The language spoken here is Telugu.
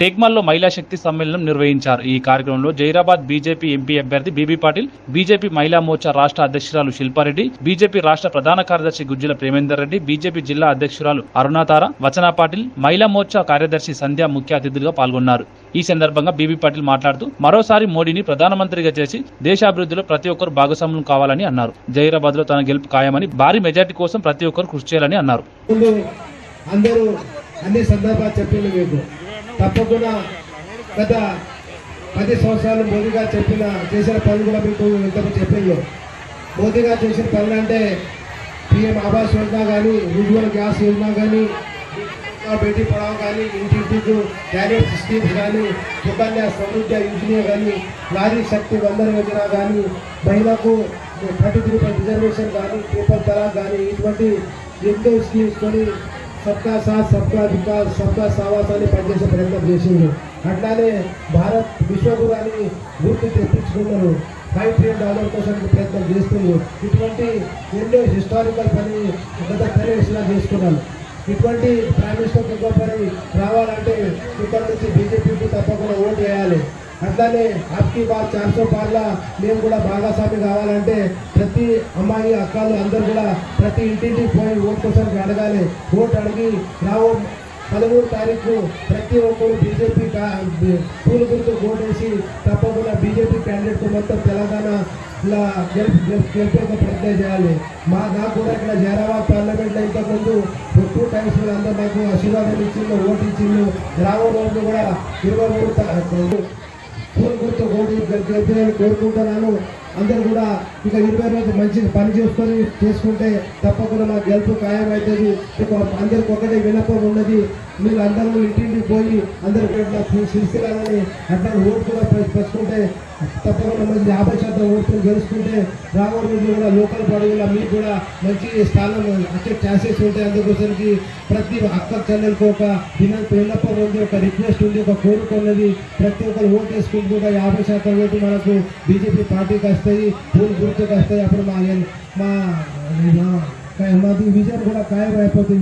టేక్మాల్లో మహిళా శక్తి సమ్మేళనం నిర్వహించారు. ఈ కార్యక్రమంలో జైరాబాద్ బీజేపీ ఎంపీ అభ్యర్థి బీబీ పాటిల్ బీజేపీ మహిళా మోర్చా రాష్ట్ర అధ్యక్షురాలు శిల్పారెడ్డి బీజేపీ రాష్ట్ర ప్రధాన కార్యదర్శి గుజ్జుల ప్రేమేందర్ రెడ్డి బీజేపీ జిల్లా అధ్యక్షురాలు అరుణాతార వచనా పాటిల్ మహిళా మోర్చా కార్యదర్శి సంధ్య ముఖ్య అతిథులుగా పాల్గొన్నారు. ఈ సందర్భంగా బీబీ పాటిల్ మాట్లాడుతూ మరోసారి మోడీని ప్రధానమంత్రిగా చేసి దేశాభివృద్ధిలో ప్రతి ఒక్కరు భాగస్వాములు కావాలని అన్నారు. జైరాబాద్లో తన గెలుపు ఖాయమని భారీ మెజార్టీ కోసం ప్రతి ఒక్కరు కృషి చేయాలని అన్నారు. అందరూ అన్ని సందర్భాలు చెప్పింది మీకు. తప్పకుండా గత పది సంవత్సరాలు మోదీ గారు చెప్పిన చేసిన పనులు కూడా మీకు ఇంతకు చెప్పిండు మోదీ గారు చేసిన పనులు అంటే పిఎం ఆవాస్ యోజన కానీ ఉజ్వల్ గ్యాస్ యోజన కానీ బేటీ పడవ కానీ ఇంటింటికి డైరెక్ట్ స్కీమ్స్ కానీ సుకన్య సమృద్ధ యోజన కానీ నారీ శక్తి వందన యోజన కానీ మహిళకు థర్టీ త్రీ రిజర్వేషన్ కానీ పీపల్ తలాక్ కానీ ఇటువంటి ఎంతో స్కీమ్స్ కొని సబ్కా సాత్ సబ్కా వికాస్ సబ్కా సావాస్ అని పనిచేసే ప్రయత్నం చేసిండు అట్లానే భారత్ విశ్వగురు అని గుర్తు తెప్పించుకున్నారు ఫైవ్ ట్రిలియన్ డాలర్ కోసం ప్రయత్నం చేస్తున్నారు ఇటువంటి ఎన్నో హిస్టారికల్ పని గత పర్యవేక్షణ చేసుకున్నాను ఇటువంటి ప్రైమ్ మినిస్టర్ ఇంకో పని రావాలంటే ఇక్కడ నుంచి బీజేపీకి తప్పకుండా ఓటు వేయాలి అట్లానే అప్కి బార్ చార్సో బార్లా మేము కూడా భాగస్వామి కావాలంటే ప్రతి అమ్మాయి అక్కలు అందరూ కూడా ప్రతి ఇంటింటికి పోయి ఓటు కోసం అడగాలి. ఓటు అడిగి రావు పదమూడు తారీఖు ప్రతి ఒక్కరు బీజేపీ పూల గుర్తు ఓటేసి తప్పకుండా బీజేపీ క్యాండిడేట్ మొత్తం తెలంగాణ ఇలా గెలుపు గెలుపు గెలిపే ప్రయత్నం చేయాలి. మా నాకు కూడా ఇక్కడ జైరాబాద్ పార్లమెంట్లో ఇంతకుముందు టూ టైమ్స్ అందరూ మాకు ఆశీర్వాదం ఇచ్చిండు ఓటు ఇచ్చిండు గ్రామంలో కూడా ఇరవై మూడు తా- పూల గుర్తు కోరుకుంటున్నాను. అందరూ కూడా ఇక ఇరవై రోజు మంచిగా పని చేసుకొని చేసుకుంటే తప్పకుండా మా గెలుపు ఖాయమవుతుంది. ఇక అందరికి ఒకటే వినపం ఉన్నది. మీరు అందరూ ఇంటింటికి పోయి అందరు సిరిసిరాలని అట్లా ఓటు కూడా ప- తప్పకుండా మంచి యాభై శాతం ఓట్లు గెలుచుకుంటే రాబోయే కూడా లోకల్ పడవల మీకు కూడా మంచి స్థానం వచ్చే ఛాన్సెస్ ఉంటాయి. అందుకోసానికి ప్రతి అక్క చెల్లెలకు ఒక వినప విన్నపం ఉంది ఒక రిక్వెస్ట్ ఉంది ఒక కోరుకున్నది. ప్రతి ఒక్కరు ఓటు వేసుకుంటూ కూడా యాభై శాతం ఓటు మనకు బీజేపీ పార్టీకి వస్తాయి పూలు గుర్తుకు వస్తాయి అప్పుడు మా మా మా- మాది విజయం కూడా ఖాయం అయిపోతుంది